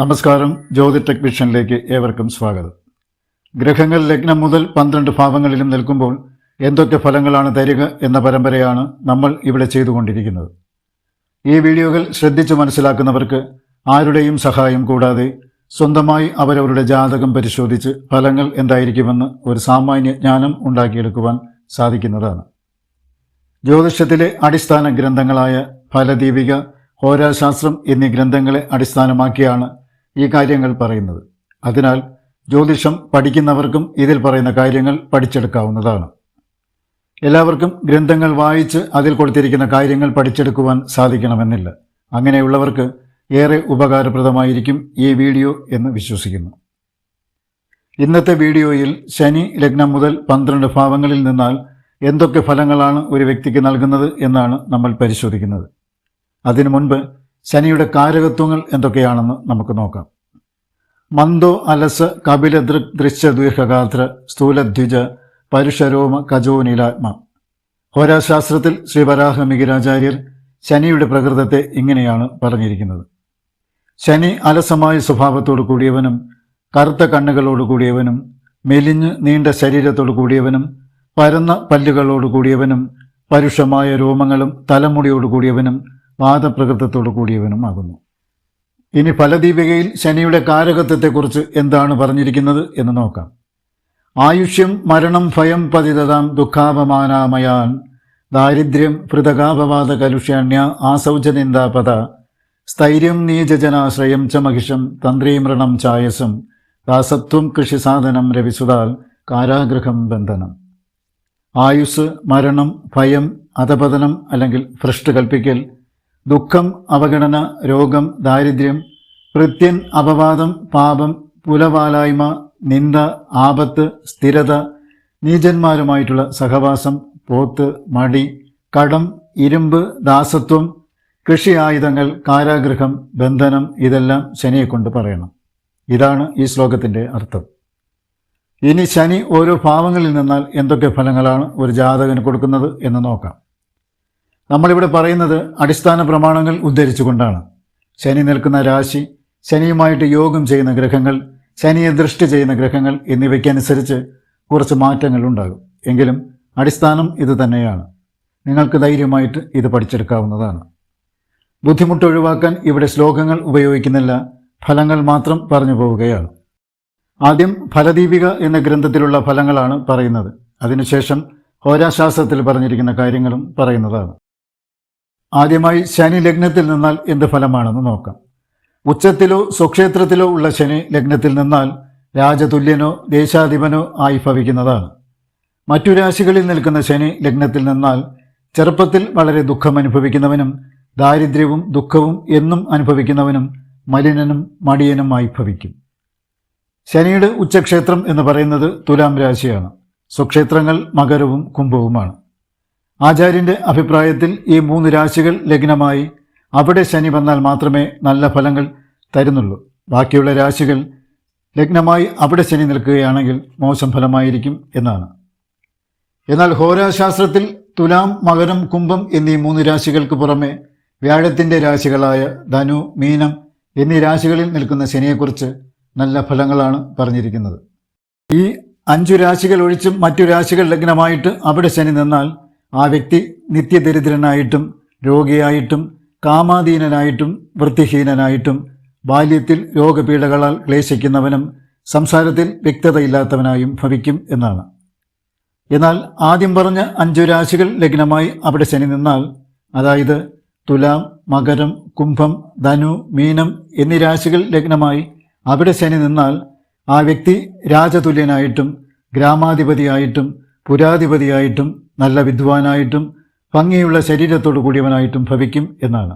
നമസ്കാരം. ജ്യോതി ടെക് വിഷനിലേക്ക് ഏവർക്കും സ്വാഗതം. ഗ്രഹങ്ങൾ ലഗ്നം മുതൽ പന്ത്രണ്ട് ഭാവങ്ങളിലും നിൽക്കുമ്പോൾ എന്തൊക്കെ ഫലങ്ങളാണ് തരിക എന്ന പരമ്പരയാണ് നമ്മൾ ഇവിടെ ചെയ്തുകൊണ്ടിരിക്കുന്നത്. ഈ വീഡിയോകൾ ശ്രദ്ധിച്ചു മനസ്സിലാക്കുന്നവർക്ക് ആരുടെയും സഹായം കൂടാതെ സ്വന്തമായി അവരവരുടെ ജാതകം പരിശോധിച്ച് ഫലങ്ങൾ എന്തായിരിക്കുമെന്ന് ഒരു സാമാന്യ ജ്ഞാനം ഉണ്ടാക്കിയെടുക്കുവാൻ സാധിക്കുന്നതാണ്. ജ്യോതിഷത്തിലെ അടിസ്ഥാന ഗ്രന്ഥങ്ങളായ ഫലദീപിക ഹോരാശാസ്ത്രം എന്നീ ഗ്രന്ഥങ്ങളെ അടിസ്ഥാനമാക്കിയാണ് ഈ കാര്യങ്ങൾ പറയുന്നത്. അതിനാൽ ജ്യോതിഷം പഠിക്കുന്നവർക്കും ഇതിൽ പറയുന്ന കാര്യങ്ങൾ പഠിച്ചെടുക്കാവുന്നതാണ്. എല്ലാവർക്കും ഗ്രന്ഥങ്ങൾ വായിച്ച് അതിൽ കൊടുത്തിരിക്കുന്ന കാര്യങ്ങൾ പഠിച്ചെടുക്കുവാൻ സാധിക്കണമെന്നില്ല. അങ്ങനെയുള്ളവർക്ക് ഏറെ ഉപകാരപ്രദമായിരിക്കും ഈ വീഡിയോ എന്ന് വിശ്വസിക്കുന്നു. ഇന്നത്തെ വീഡിയോയിൽ ശനി ലഗ്നം മുതൽ പന്ത്രണ്ട് ഭാവങ്ങളിൽ നിന്നാൽ എന്തൊക്കെ ഫലങ്ങളാണ് ഒരു വ്യക്തിക്ക് നൽകുന്നത് എന്നാണ് നമ്മൾ പരിശോധിക്കുന്നത്. അതിനു മുൻപ് ശനിയുടെ കാരകത്വങ്ങൾ എന്തൊക്കെയാണെന്ന് നമുക്ക് നോക്കാം. മന്ദോ അലസ് കപിലദൃക് ദൃശ്യ ദീർഘഗാത്ര സ്ഥൂലദ്വിജ പരുഷരോമ കജോനിലാത്മ ഹോരാശാസ്ത്രത്തിൽ ശ്രീ വരാഹമികിരാചാര്യർ ശനിയുടെ പ്രകൃതത്തെ ഇങ്ങനെയാണ് പറഞ്ഞിരിക്കുന്നത്. ശനി അലസമായ സ്വഭാവത്തോടു കൂടിയവനും കറുത്ത കണ്ണുകളോട് കൂടിയവനും മെലിഞ്ഞ് നീണ്ട ശരീരത്തോടു കൂടിയവനും പരന്ന പല്ലുകളോട് കൂടിയവനും പരുഷമായ രോമങ്ങളും തലമുടിയോട് കൂടിയവനും വാദപ്രകൃതത്തോടു കൂടിയവനുമാകുന്നു ഇനി ഫലദീപികയിൽ ശനിയുടെ കാരകത്വത്തെക്കുറിച്ച് എന്താണ് പറഞ്ഞിരിക്കുന്നത് എന്ന് നോക്കാം. ആയുഷ്യം മരണം ഭയം പതിതതാം ദുഃഖാപമാനാമയാൻ ദാരിദ്ര്യം പൃഥകാപവാദ കലുഷ്യാണ്യ ആസൗജനിന്ദാപത സ്ഥൈര്യം നീചജനാശ്രയം ച മഹിഷം തന്ത്രീമൃണം ചായസം ദാസത്വം കൃഷിസാധനം രവിസുതാൽ കാരാഗ്രഹം ബന്ധനം. ആയുസ് മരണം ഭയം അധപതനം അല്ലെങ്കിൽ ഭ്രഷ്ട് കൽപ്പിക്കൽ ദുഃഖം അവഗണന രോഗം ദാരിദ്ര്യം കൃത്യൻ അപവാദം പാപം പുലവാലായ്മ നിന്ദ ആപത്ത് സ്ഥിരത നീചന്മാരുമായിട്ടുള്ള സഹവാസം പോത്ത് മടി കടം ഇരുമ്പ് ദാസത്വം കൃഷി ആയുധങ്ങൾ കാരാഗൃഹം ബന്ധനം ഇതെല്ലാം ശനിയെ കൊണ്ട് പറയണം. ഇതാണ് ഈ ശ്ലോകത്തിന്റെ അർത്ഥം. ഇനി ശനി ഓരോ ഭാവങ്ങളിൽ നിന്നാൽ എന്തൊക്കെ ഫലങ്ങളാണ് ഒരു ജാതകന് കൊടുക്കുന്നത് എന്ന് നോക്കാം. നമ്മളിവിടെ പറയുന്നത് അടിസ്ഥാന പ്രമാണങ്ങൾ ഉദ്ധരിച്ചുകൊണ്ടാണ്. ശനി നിൽക്കുന്ന രാശി ശനിയുമായിട്ട് യോഗം ചെയ്യുന്ന ഗ്രഹങ്ങൾ ശനിയെ ദൃഷ്ടി ചെയ്യുന്ന ഗ്രഹങ്ങൾ എന്നിവയ്ക്കനുസരിച്ച് കുറച്ച് മാറ്റങ്ങൾ ഉണ്ടാകും. എങ്കിലും അടിസ്ഥാനം ഇത് തന്നെയാണ്. നിങ്ങൾക്ക് ധൈര്യമായിട്ട് ഇത് പഠിച്ചെടുക്കാവുന്നതാണ്. ബുദ്ധിമുട്ട് ഒഴിവാക്കാൻ ഇവിടെ ശ്ലോകങ്ങൾ ഉപയോഗിക്കുന്നില്ല. ഫലങ്ങൾ മാത്രം പറഞ്ഞു പോവുകയാണ്. ആദ്യം ഫലദീപിക എന്ന ഗ്രന്ഥത്തിലുള്ള ഫലങ്ങളാണ് പറയുന്നത്. അതിനുശേഷം ഹോരാശാസ്ത്രത്തിൽ പറഞ്ഞിരിക്കുന്ന കാര്യങ്ങളും പറയുന്നതാണ്. ആദ്യമായി ശനി ലഗ്നത്തിൽ നിന്നാൽ എന്ത് ഫലമാണെന്ന് നോക്കാം. ഉച്ചത്തിലോ സ്വക്ഷേത്രത്തിലോ ഉള്ള ശനി ലഗ്നത്തിൽ നിന്നാൽ രാജതുല്യനോ ദേശാധിപനോ ആയി ഭവിക്കുന്നതാണ്. മറ്റു രാശികളിൽ നിൽക്കുന്ന ശനി ലഗ്നത്തിൽ നിന്നാൽ ചെറുപ്പത്തിൽ വളരെ ദുഃഖം അനുഭവിക്കുന്നവനും ദാരിദ്ര്യവും ദുഃഖവും എന്നും അനുഭവിക്കുന്നവനും മലിനനും മടിയനുമായി ഭവിക്കും. ശനിയുടെ ഉച്ചക്ഷേത്രം എന്ന് പറയുന്നത് തുലാം രാശിയാണ്. സ്വക്ഷേത്രങ്ങൾ മകരവും കുംഭവുമാണ്. ആചാര്യന്റെ അഭിപ്രായത്തിൽ ഈ മൂന്ന് രാശികൾ ലഗ്നമായി. അവിടെ ശനി വന്നാൽ മാത്രമേ നല്ല ഫലങ്ങൾ തരുന്നുള്ളൂ. ബാക്കിയുള്ള രാശികൾ ലഗ്നമായി അവിടെ ശനി നിൽക്കുകയാണെങ്കിൽ മോശം ഫലമായിരിക്കും എന്നാണ്. എന്നാൽ ഹോരാശാസ്ത്രത്തിൽ തുലാം മകരം കുംഭം എന്നീ മൂന്ന് രാശികൾക്ക് പുറമെ വ്യാഴത്തിന്റെ രാശികളായ ധനു മീനം എന്നീ രാശികളിൽ നിൽക്കുന്ന ശനിയെക്കുറിച്ച് നല്ല ഫലങ്ങളാണ് പറഞ്ഞിരിക്കുന്നത്. ഈ അഞ്ചു രാശികൾ ഒഴിച്ചും മറ്റു രാശികൾ ലഗ്നമായിട്ട് അവിടെ ശനി നിന്നാൽ ആ വ്യക്തി നിത്യദരിദ്രനായിട്ടും രോഗിയായിട്ടും കാമാധീനനായിട്ടും വൃത്തിഹീനനായിട്ടും ബാല്യത്തിൽ രോഗപീഠകളാൽ ക്ലേശിക്കുന്നവനും സംസാരത്തിൽ വ്യക്തതയില്ലാത്തവനായും ഭവിക്കും എന്നാണ്. എന്നാൽ ആദ്യം പറഞ്ഞ അഞ്ചു രാശികൾ ലഗ്നമായി അവിടെ ശനി നിന്നാൽ അതായത് തുലാം മകരം കുംഭം ധനു മീനം എന്നീ രാശികൾ ലഗ്നമായി അവിടെ ശനി നിന്നാൽ ആ വ്യക്തി രാജതുല്യനായിട്ടും ഗ്രാമാധിപതിയായിട്ടും പുരാധിപതിയായിട്ടും നല്ല വിദ്വാനായിട്ടും ഭംഗിയുള്ള ശരീരത്തോടു കൂടിയവനായിട്ടും ഭവിക്കും എന്നാണ്.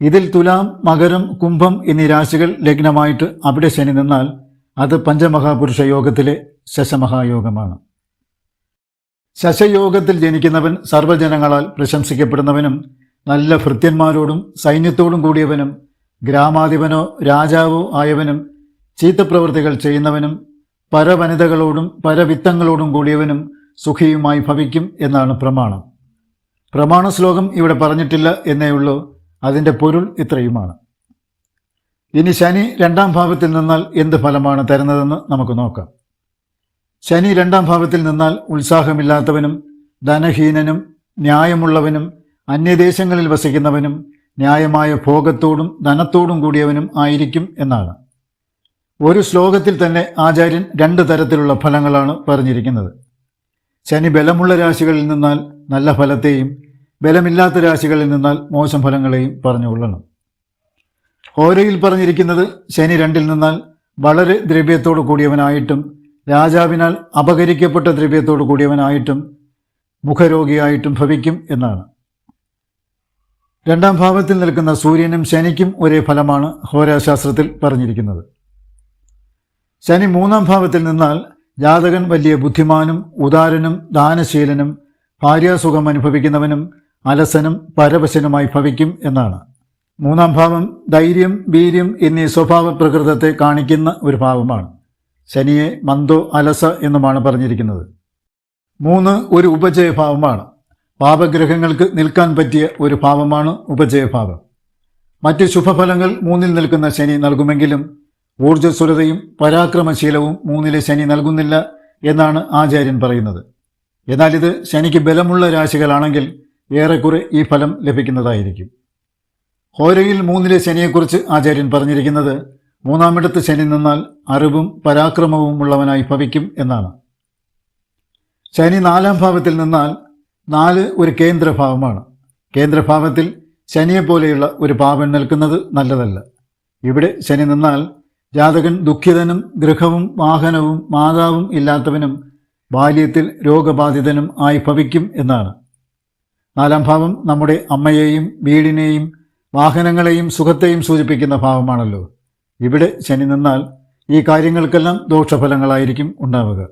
ഇതിൽ തുലാം മകരം കുംഭം എന്നീ രാശികൾ ലഗ്നമായിട്ട് അവിടെ ശനി നിന്നാൽ അത് പഞ്ചമഹാപുരുഷ യോഗത്തിലെ ശശമഹായോഗമാണ്. ശശയോഗത്തിൽ ജനിക്കുന്നവൻ സർവജനങ്ങളാൽ പ്രശംസിക്കപ്പെടുന്നവനും നല്ല ഭൃത്യന്മാരോടും സൈന്യത്തോടും കൂടിയവനും ഗ്രാമാധിപനോ രാജാവോ ആയവനും ചീത്തപ്രവൃത്തികൾ ചെയ്യുന്നവനും പരവനിതകളോടും പരവിത്തങ്ങളോടും കൂടിയവനും സുഖിയുമായി ഭവിക്കും എന്നാണ് പ്രമാണം. പ്രമാണ ശ്ലോകം ഇവിടെ പറഞ്ഞിട്ടില്ല എന്നേ ഉള്ളൂ. അതിന്റെ പൊരുൾ ഇത്രയുമാണ്. ഇനി ശനി രണ്ടാം ഭാവത്തിൽ നിന്നാൽ എന്ത് ഫലമാണ് തരുന്നതെന്ന് നമുക്ക് നോക്കാം. ശനി രണ്ടാം ഭാവത്തിൽ നിന്നാൽ ഉത്സാഹമില്ലാത്തവനും ധനഹീനനും ന്യായമുള്ളവനും അന്യദേശങ്ങളിൽ വസിക്കുന്നവനും ന്യായമായ ഭോഗത്തോടും ധനത്തോടും കൂടിയവനും ആയിരിക്കും എന്നാണ്. ഒരു ശ്ലോകത്തിൽ തന്നെ ആചാര്യൻ രണ്ട് തരത്തിലുള്ള ഫലങ്ങളാണ് പറഞ്ഞിരിക്കുന്നത്. ശനി ബലമുള്ള രാശികളിൽ നിന്നാൽ നല്ല ഫലത്തെയും ബലമില്ലാത്ത രാശികളിൽ നിന്നാൽ മോശം ഫലങ്ങളെയും പറഞ്ഞുകൊള്ളണം ഹോരയിൽ പറഞ്ഞിരിക്കുന്നത് ശനി രണ്ടിൽ നിന്നാൽ വളരെ ദ്രവ്യത്തോടു കൂടിയവനായിട്ടും രാജാവിനാൽ അപകരിക്കപ്പെട്ട ദ്രവ്യത്തോടു കൂടിയവനായിട്ടും മുഖരോഗിയായിട്ടും ഭവിക്കും എന്നാണ്. രണ്ടാം ഭാവത്തിൽ നിൽക്കുന്ന സൂര്യനും ശനിക്കും ഒരേ ഫലമാണ് ഹോരാശാസ്ത്രത്തിൽ പറഞ്ഞിരിക്കുന്നത്. ശനി മൂന്നാം ഭാവത്തിൽ നിന്നാൽ ജാതകൻ വലിയ ബുദ്ധിമാനും ഉദാരനും ദാനശീലനും ഭാര്യാസുഖം അനുഭവിക്കുന്നവനും അലസനും പരവശനുമായി ഭവിക്കും എന്നാണ്. മൂന്നാം ഭാവം ധൈര്യം വീര്യം എന്നീ സ്വഭാവ പ്രകൃതത്തെ കാണിക്കുന്ന ഒരു ഭാവമാണ്. ശനിയെ മന്ദോ അലസ എന്നുമാണ് പറഞ്ഞിരിക്കുന്നത്. മൂന്ന് ഒരു ഉപജയഭാവമാണ്. പാപഗ്രഹങ്ങൾക്ക് നിൽക്കാൻ പറ്റിയ ഒരു ഭാവമാണ് ഉപജയഭാവം. മറ്റ് ശുഭഫലങ്ങൾ മൂന്നിൽ നിൽക്കുന്ന ശനി നൽകുമെങ്കിലും ഊർജസ്വലതയും പരാക്രമശീലവും മൂന്നിലെ ശനി നൽകുന്നില്ല എന്നാണ് ആചാര്യൻ പറയുന്നത്. എന്നാൽ ഇത് ശനിക്ക് ബലമുള്ള രാശികളാണെങ്കിൽ ഏറെക്കുറെ ഈ ഫലം ലഭിക്കുന്നതായിരിക്കും. ഹോരയിൽ മൂന്നിലെ ശനിയെക്കുറിച്ച് ആചാര്യൻ പറഞ്ഞിരിക്കുന്നത് മൂന്നാമിടത്ത് ശനി നിന്നാൽ അറിവും പരാക്രമവും ഉള്ളവനായി ഭവിക്കും എന്നാണ്. ശനി നാലാം ഭാവത്തിൽ നിന്നാൽ നാല് ഒരു കേന്ദ്രഭാവമാണ്. കേന്ദ്രഭാവത്തിൽ ശനിയെപ്പോലെയുള്ള ഒരു പാവൻ നിൽക്കുന്നത് നല്ലതല്ല. ഇവിടെ ശനി നിന്നാൽ ജാതകൻ ദുഃഖിതനും ഗൃഹവും വാഹനവും മാതാവും ഇല്ലാത്തവനും ബാല്യത്തിൽ രോഗബാധിതനും ആയി ഭവിക്കും എന്നാണ്. നാലാം ഭാവം നമ്മുടെ അമ്മയെയും വീടിനെയും വാഹനങ്ങളെയും സുഖത്തെയും സൂചിപ്പിക്കുന്ന ഭാവമാണല്ലോ. ഇവിടെ ശനി നിന്നാൽ ഈ കാര്യങ്ങൾക്കെല്ലാം ദോഷഫലങ്ങളായിരിക്കും ഉണ്ടാവുക.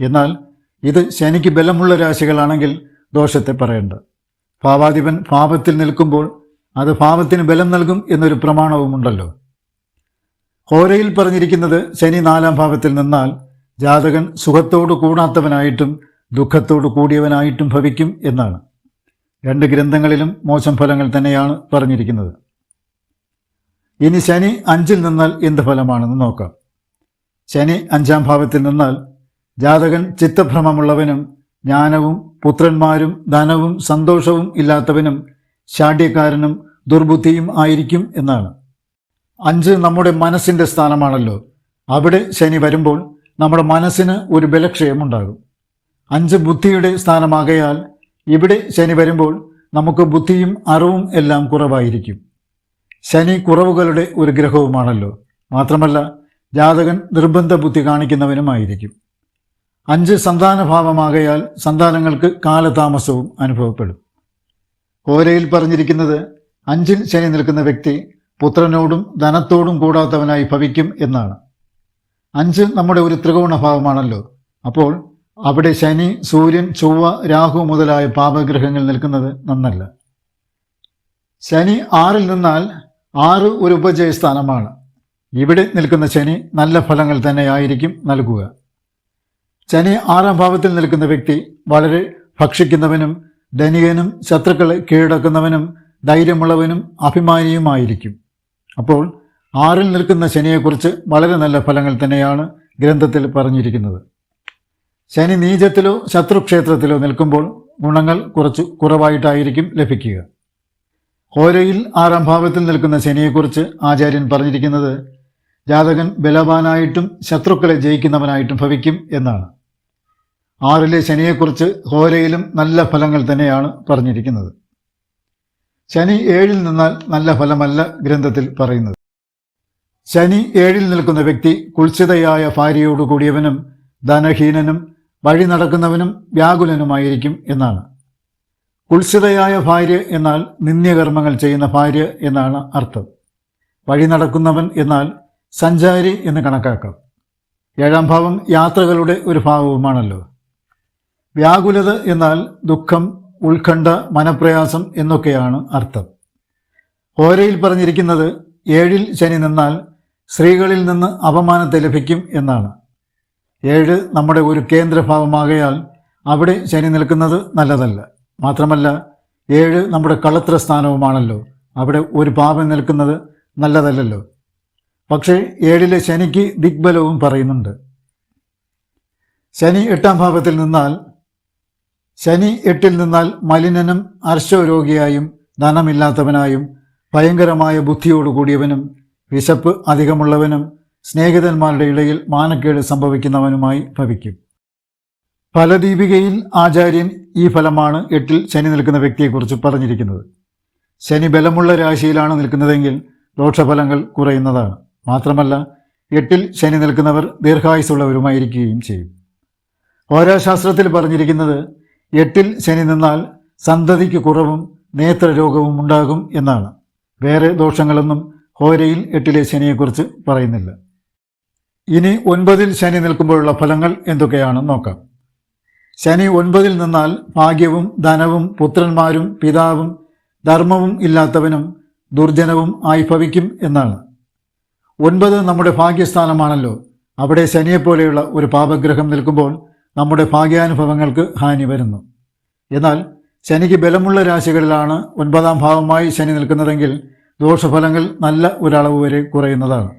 എന്നാൽ ഇത് ശനിക്ക് ബലമുള്ള രാശികളാണെങ്കിൽ ദോഷത്തെ പറയേണ്ട. ഭാവാധിപൻ ഭാവത്തിൽ നിൽക്കുമ്പോൾ അത് ഭാവത്തിന് ബലം നൽകും എന്നൊരു പ്രമാണവുമുണ്ടല്ലോ. ഹോരയിൽ പറഞ്ഞിരിക്കുന്നത് ശനി നാലാം ഭാവത്തിൽ നിന്നാൽ ജാതകൻ സുഖത്തോട് കൂടാത്തവനായിട്ടും ദുഃഖത്തോട് കൂടിയവനായിട്ടും ഭവിക്കും എന്നാണ്. രണ്ട് ഗ്രന്ഥങ്ങളിലും മോശം ഫലങ്ങൾ തന്നെയാണ് പറഞ്ഞിരിക്കുന്നത്. ഇനി ശനി അഞ്ചിൽ നിന്നാൽ എന്ത് ഫലമാണെന്ന് നോക്കാം. ശനി അഞ്ചാം ഭാവത്തിൽ നിന്നാൽ ജാതകൻ ചിത്തഭ്രമമുള്ളവനും ജ്ഞാനവും പുത്രന്മാരും ധനവും സന്തോഷവും ഇല്ലാത്തവനും ശാഠ്യക്കാരനും ദുർബുദ്ധിയും ആയിരിക്കും എന്നാണ്. അഞ്ച് നമ്മുടെ മനസ്സിന്റെ സ്ഥാനമാണല്ലോ. അവിടെ ശനി വരുമ്പോൾ നമ്മുടെ മനസ്സിന് ഒരു ബലക്ഷയമുണ്ടാകും. അഞ്ച് ബുദ്ധിയുടെ സ്ഥാനമാകയാൽ ഇവിടെ ശനി വരുമ്പോൾ നമുക്ക് ബുദ്ധിയും അറിവും എല്ലാം കുറവായിരിക്കും. ശനി കുറവുകളുടെ ഒരു ഗ്രഹവുമാണല്ലോ. മാത്രമല്ല ജാതകൻ നിർബന്ധ ബുദ്ധി കാണിക്കുന്നവനുമായിരിക്കും. അഞ്ച് സന്താനഭാവമാകയാൽ സന്താനങ്ങൾക്ക് കാലതാമസവും അനുഭവപ്പെടും. ഓരയിൽ പറഞ്ഞിരിക്കുന്നത് അഞ്ചിൽ ശനി നിൽക്കുന്ന വ്യക്തി പുത്രനോടും ധനത്തോടും കൂടാത്തവനായി ഭവിക്കും എന്നാണ്. അഞ്ച് നമ്മുടെ ഒരു ത്രികോണ ത്രികോണഭാവമാണല്ലോ അപ്പോൾ അവിടെ ശനി സൂര്യൻ ചൊവ്വ രാഹു മുതലായ പാപഗ്രഹങ്ങൾ നിൽക്കുന്നത് നന്നല്ല. ശനി ആറിൽ നിന്നാൽ ആറ് ഒരു ഉപജയ സ്ഥാനമാണ്. ഇവിടെ നിൽക്കുന്ന ശനി നല്ല ഫലങ്ങൾ തന്നെയായിരിക്കും നൽകുക. ശനി ആറാം ഭാവത്തിൽ നിൽക്കുന്ന വ്യക്തി വളരെ ഭക്ഷിക്കുന്നവനും ധനികനും ശത്രുക്കളെ കീഴടക്കുന്നവനും ധൈര്യമുള്ളവനും അഭിമാനിയുമായിരിക്കും. അപ്പോൾ ആറിൽ നിൽക്കുന്ന ശനിയെക്കുറിച്ച് വളരെ നല്ല ഫലങ്ങൾ തന്നെയാണ് ഗ്രന്ഥത്തിൽ പറഞ്ഞിരിക്കുന്നത്. ശനി നീചത്തിലോ ശത്രുക്ഷേത്രത്തിലോ നിൽക്കുമ്പോൾ ഗുണങ്ങൾ കുറച്ച് കുറവായിട്ടായിരിക്കും ലഭിക്കുക. ഹോരയിൽ ആറാം ഭാവത്തിൽ നിൽക്കുന്ന ശനിയെക്കുറിച്ച് ആചാര്യൻ പറഞ്ഞിരിക്കുന്നത് ജാതകൻ ബലവാനായിട്ടും ശത്രുക്കളെ ജയിക്കുന്നവനായിട്ടും ഭവിക്കും എന്നാണ്. ആറിലെ ശനിയെക്കുറിച്ച് ഹോരയിലും നല്ല ഫലങ്ങൾ തന്നെയാണ് പറഞ്ഞിരിക്കുന്നത്. ശനി ഏഴിൽ നിന്നാൽ നല്ല ഫലമല്ല ഗ്രന്ഥത്തിൽ പറയുന്നത്. ശനി ഏഴിൽ നിൽക്കുന്ന വ്യക്തി കുൽസിതയായ ഭാര്യയോട് കൂടിയവനും ധനഹീനനും വഴി നടക്കുന്നവനും വ്യാകുലനുമായിരിക്കും എന്നാണ്. കുൽസിതയായ ഭാര്യ എന്നാൽ നിന്ദ്യകർമ്മങ്ങൾ ചെയ്യുന്ന ഭാര്യ എന്നാണ് അർത്ഥം. വഴി നടക്കുന്നവൻ എന്നാൽ സഞ്ചാരി എന്ന് കണക്കാക്കാം. ഏഴാം ഭാവം യാത്രകളുടെ ഒരു ഭാവവുമാണല്ലോ. വ്യാകുലത എന്നാൽ ദുഃഖം ഉത്കണ്ഠ മനപ്രയാസം എന്നൊക്കെയാണ് അർത്ഥം. ഓരയിൽ പറഞ്ഞിരിക്കുന്നത് ഏഴിൽ ശനി നിന്നാൽ സ്ത്രീകളിൽ നിന്ന് അപമാനത്തെ ലഭിക്കും എന്നാണ്. ഏഴ് നമ്മുടെ ഒരു കേന്ദ്രഭാവമാകയാൽ അവിടെ ശനി നിൽക്കുന്നത് നല്ലതല്ല. മാത്രമല്ല ഏഴ് നമ്മുടെ കളത്ര സ്ഥാനവുമാണല്ലോ അവിടെ ഒരു പാപം നിൽക്കുന്നത് നല്ലതല്ലല്ലോ. പക്ഷേ ഏഴിലെ ശനിക്ക് ദിഗ്ബലവും പറയുന്നുണ്ട്. ശനി എട്ടാം ഭാവത്തിൽ നിന്നാൽ ശനി എട്ടിൽ നിന്നാൽ മലിനനും അർശരോഗിയായും ധനമില്ലാത്തവനായും ഭയങ്കരമായ ബുദ്ധിയോടുകൂടിയവനും വിശപ്പ് അധികമുള്ളവനും സ്നേഹിതന്മാരുടെ ഇടയിൽ മാനക്കേട് സംഭവിക്കുന്നവനുമായി ഭവിക്കും. ഫലദീപികയിൽ ആചാര്യൻ ഈ ഫലമാണ് എട്ടിൽ ശനി നിൽക്കുന്ന വ്യക്തിയെക്കുറിച്ച് പറഞ്ഞിരിക്കുന്നത്. ശനി ബലമുള്ള രാശിയിലാണ് നിൽക്കുന്നതെങ്കിൽ ദോഷഫലങ്ങൾ കുറയുന്നതാണ്. മാത്രമല്ല എട്ടിൽ ശനി നിൽക്കുന്നവർ ദീർഘായുസുള്ളവരുമായിരിക്കുകയും ചെയ്യും. ഹോരാശാസ്ത്രത്തിൽ പറഞ്ഞിരിക്കുന്നത് എട്ടിൽ ശനി നിന്നാൽ സന്തതിക്ക് കുറവും നേത്രരോഗവും ഉണ്ടാകും എന്നാണ്. വേറെ ദോഷങ്ങളൊന്നും ഹോരയിൽ എട്ടിലെ ശനിയെക്കുറിച്ച് പറയുന്നില്ല. ഇനി ഒൻപതിൽ ശനി നിൽക്കുമ്പോഴുള്ള ഫലങ്ങൾ എന്തൊക്കെയാണെന്ന് നോക്കാം. ശനി ഒൻപതിൽ നിന്നാൽ ഭാഗ്യവും ധനവും പുത്രന്മാരും പിതാവും ധർമ്മവും ഇല്ലാത്തവനും ദുർജനവും ആയി ഭവിക്കും എന്നാണ്. ഒൻപത് നമ്മുടെ ഭാഗ്യസ്ഥാനമാണല്ലോ. അവിടെ ശനിയെപ്പോലെയുള്ള ഒരു പാപഗ്രഹം നിൽക്കുമ്പോൾ നമ്മുടെ ഭാഗ്യാനുഭവങ്ങൾക്ക് ഹാനി വരുന്നു. എന്നാൽ ശനിക്ക് ബലമുള്ള രാശികളിലാണ് ഒൻപതാം ഭാവമായി ശനി നിൽക്കുന്നതെങ്കിൽ ദോഷഫലങ്ങൾ നല്ല ഒരളവ് വരെ കുറയുന്നതാണ്.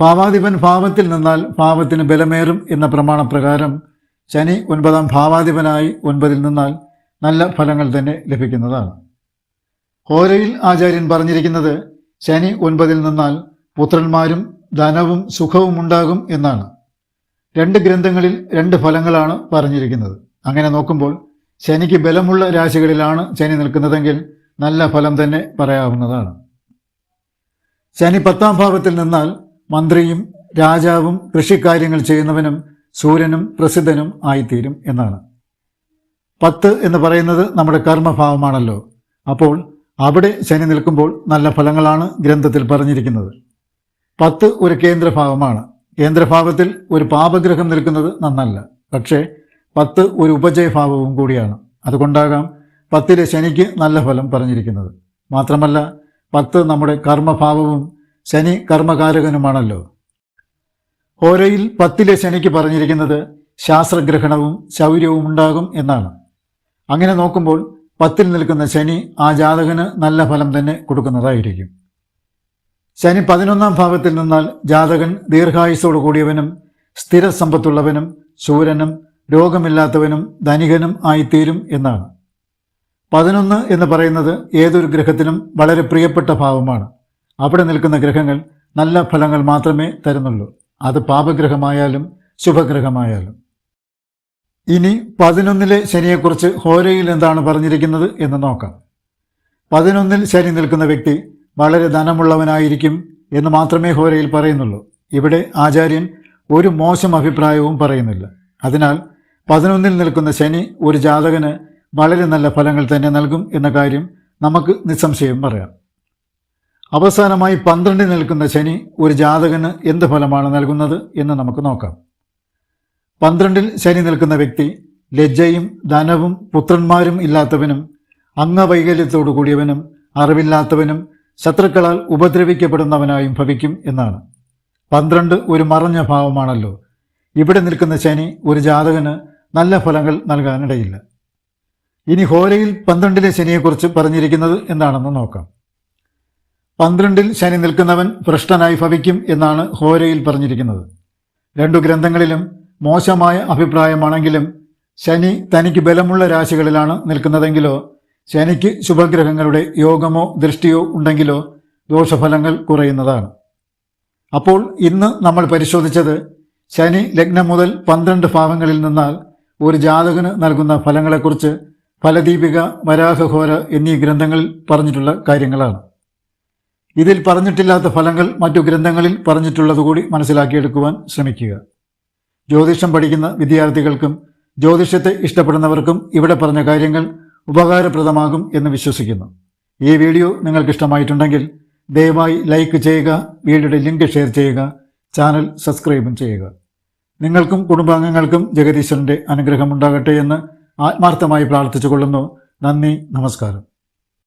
ഭാവാധിപൻ ഭാവത്തിൽ നിന്നാൽ ഭാവത്തിന് ബലമേറും എന്ന പ്രമാണപ്രകാരം ശനി ഒൻപതാം ഭാവാധിപനായി ഒൻപതിൽ നിന്നാൽ നല്ല ഫലങ്ങൾ തന്നെ ലഭിക്കുന്നതാണ്. ഹോരയിൽ ആചാര്യൻ പറഞ്ഞിരിക്കുന്നത് ശനി ഒൻപതിൽ നിന്നാൽ പുത്രന്മാരും ധനവും സുഖവും ഉണ്ടാകും എന്നാണ്. രണ്ട് ഗ്രന്ഥങ്ങളിൽ രണ്ട് ഫലങ്ങളാണ് പറഞ്ഞിരിക്കുന്നത്. അങ്ങനെ നോക്കുമ്പോൾ ശനിക്ക് ബലമുള്ള രാശികളിലാണ് ശനി നിൽക്കുന്നതെങ്കിൽ നല്ല ഫലം തന്നെ പറയാവുന്നതാണ്. ശനി പത്താം ഭാവത്തിൽ നിന്നാൽ മന്ത്രിയും രാജാവും കൃഷിക്കാര്യങ്ങൾ ചെയ്യുന്നവനും സൂര്യനും പ്രസിദ്ധനും ആയിത്തീരും എന്നാണ്. പത്ത് എന്ന് പറയുന്നത് നമ്മുടെ കർമ്മഭാവമാണല്ലോ. അപ്പോൾ അവിടെ ശനി നിൽക്കുമ്പോൾ നല്ല ഫലങ്ങളാണ് ഗ്രന്ഥത്തിൽ പറഞ്ഞിരിക്കുന്നത്. പത്ത് ഒരു കേന്ദ്രഭാവമാണ്. കേന്ദ്രഭാവത്തിൽ ഒരു പാപഗ്രഹം നിൽക്കുന്നത് നന്നല്ല. പക്ഷേ പത്ത് ഒരു ഉപജയഭാവവും കൂടിയാണ്. അതുകൊണ്ടാകാം പത്തിലെ ശനിക്ക് നല്ല ഫലം പറഞ്ഞിരിക്കുന്നത്. മാത്രമല്ല പത്ത് നമ്മുടെ കർമ്മഭാവവും ശനി കർമ്മകാരകനുമാണല്ലോ. ഹോരയിൽ പത്തിലെ ശനിക്ക് പറഞ്ഞിരിക്കുന്നത് ശാസ്ത്രഗ്രഹണവും ശൗര്യവും ഉണ്ടാകും എന്നാണ്. അങ്ങനെ നോക്കുമ്പോൾ പത്തിൽ നിൽക്കുന്ന ശനി ആ ജാതകന് നല്ല ഫലം തന്നെ കൊടുക്കുന്നതായിരിക്കും. ശനി പതിനൊന്നാം ഭാഗത്തിൽ നിന്നാൽ ജാതകൻ ദീർഘായുസോടു കൂടിയവനും സ്ഥിര സമ്പത്തുള്ളവനും ശൂരനും രോഗമില്ലാത്തവനും ധനികനും ആയിത്തീരും എന്നാണ്. പതിനൊന്ന് എന്ന് പറയുന്നത് ഏതൊരു ഗ്രഹത്തിനും വളരെ പ്രിയപ്പെട്ട ഭാവമാണ്. അവിടെ നിൽക്കുന്ന ഗ്രഹങ്ങൾ നല്ല ഫലങ്ങൾ മാത്രമേ തരുന്നുള്ളൂ. അത് പാപഗ്രഹമായാലും ശുഭഗ്രഹമായാലും. ഇനി പതിനൊന്നിലെ ശനിയെക്കുറിച്ച് ഹോരയിൽ എന്താണ് പറഞ്ഞിരിക്കുന്നത് എന്ന് നോക്കാം. പതിനൊന്നിൽ ശനി നിൽക്കുന്ന വ്യക്തി വളരെ ധനമുള്ളവനായിരിക്കും എന്ന് മാത്രമേ ഹോരയിൽ പറയുന്നുള്ളൂ. ഇവിടെ ആചാര്യൻ ഒരു മോശം അഭിപ്രായവും പറയുന്നില്ല. അതിനാൽ പതിനൊന്നിൽ നിൽക്കുന്ന ശനി ഒരു ജാതകന് വളരെ നല്ല ഫലങ്ങൾ തന്നെ നൽകും എന്ന കാര്യം നമുക്ക് നിസ്സംശയം പറയാം. അവസാനമായി പന്ത്രണ്ടിൽ നിൽക്കുന്ന ശനി ഒരു ജാതകന് എന്ത് ഫലമാണ് നൽകുന്നത് എന്ന് നമുക്ക് നോക്കാം. പന്ത്രണ്ടിൽ ശനി നിൽക്കുന്ന വ്യക്തി ലജ്ജയും ധനവും പുത്രന്മാരും ഇല്ലാത്തവനും അംഗവൈകല്യത്തോടു കൂടിയവനും അറിവില്ലാത്തവനും ശത്രുക്കളാൽ ഉപദ്രവിക്കപ്പെടുന്നവനായും ഭവിക്കും എന്നാണ്. പന്ത്രണ്ട് ഒരു മറഞ്ഞ ഭാവമാണല്ലോ. ഇവിടെ നിൽക്കുന്ന ശനി ഒരു ജാതകന് നല്ല ഫലങ്ങൾ നൽകാനിടയില്ല. ഇനി ഹോരയിൽ പന്ത്രണ്ടിലെ ശനിയെക്കുറിച്ച് പറഞ്ഞിരിക്കുന്നത് എന്താണെന്ന് നോക്കാം. പന്ത്രണ്ടിൽ ശനി നിൽക്കുന്നവൻ ഭ്രഷ്ടനായി ഭവിക്കും എന്നാണ് ഹോരയിൽ പറഞ്ഞിരിക്കുന്നത്. രണ്ടു ഗ്രന്ഥങ്ങളിലും മോശമായ അഭിപ്രായമാണെങ്കിലും ശനി തനിക്ക് ബലമുള്ള രാശികളിലാണ് നിൽക്കുന്നതെങ്കിലോ ശനിക്ക് ശുഭഗ്രഹങ്ങളുടെ യോഗമോ ദൃഷ്ടിയോ ഉണ്ടെങ്കിലോ ദോഷഫലങ്ങൾ കുറയുന്നതാണ്. അപ്പോൾ ഇന്ന് നമ്മൾ പരിശോധിച്ചത് ശനി ലഗ്നം മുതൽ പന്ത്രണ്ട് ഭാവങ്ങളിൽ നിന്നാൽ ഒരു ജാതകന് നൽകുന്ന ഫലങ്ങളെക്കുറിച്ച് ഫലദീപിക വരാഹഘോര എന്നീ ഗ്രന്ഥങ്ങളിൽ പറഞ്ഞിട്ടുള്ള കാര്യങ്ങളാണ്. ഇതിൽ പറഞ്ഞിട്ടില്ലാത്ത ഫലങ്ങൾ മറ്റു ഗ്രന്ഥങ്ങളിൽ പറഞ്ഞിട്ടുള്ളതുകൂടി മനസ്സിലാക്കിയെടുക്കുവാൻ ശ്രമിക്കുക. ജ്യോതിഷം പഠിക്കുന്ന വിദ്യാർത്ഥികൾക്കും ജ്യോതിഷത്തെ ഇഷ്ടപ്പെടുന്നവർക്കും ഇവിടെ പറഞ്ഞ കാര്യങ്ങൾ ഉപകാരപ്രദമാകും എന്ന് വിശ്വസിക്കുന്നു. ഈ വീഡിയോ നിങ്ങൾക്ക് ഇഷ്ടമായിട്ടുണ്ടെങ്കിൽ ദയവായി ലൈക്ക് ചെയ്യുക വീഡിയോയുടെ ലിങ്ക് ഷെയർ ചെയ്യുക ചാനൽ സബ്സ്ക്രൈബും ചെയ്യുക. നിങ്ങൾക്കും കുടുംബാംഗങ്ങൾക്കും ജഗദീശ്വരന്റെ അനുഗ്രഹമുണ്ടാകട്ടെ എന്ന് ആത്മാർത്ഥമായി പ്രാർത്ഥിച്ചുകൊള്ളുന്നു. നന്ദി നമസ്കാരം.